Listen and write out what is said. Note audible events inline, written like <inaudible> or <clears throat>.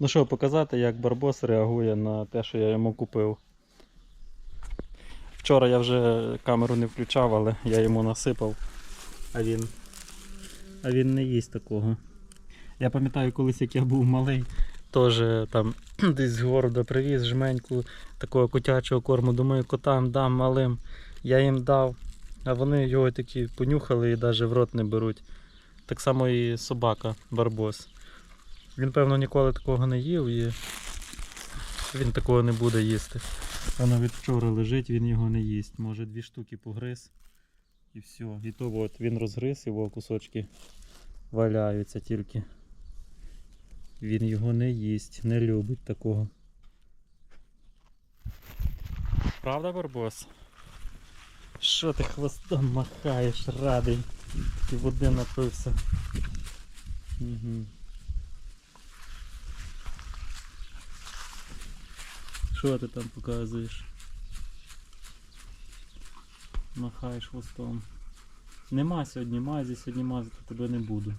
Ну що, показати, як Барбос реагує на те, що я йому купив. Вчора я вже камеру не включав, але я йому насипав, а він. А він не їсть такого. Я пам'ятаю, колись як я був малий, теж там <clears throat> десь з города привіз жменьку такого котячого корму. Думаю, котам дам малим. Я їм дав, а вони його такі понюхали і навіть в рот не беруть. Так само і собака Барбос. Він, певно, ніколи такого не їв і він такого не буде їсти. Воно від вчора лежить, він його не їсть. Може дві штуки погриз і все. І то от він розгриз, його кусочки валяються тільки. Він його не їсть, не любить такого. Правда, Барбос? Що ти хвостом махаєш, радий? Ти води напився. Угу. Що ти там показуєш? Махаєш хвостом. Нема сьогодні мазі, сьогодні мазати тебе не буду.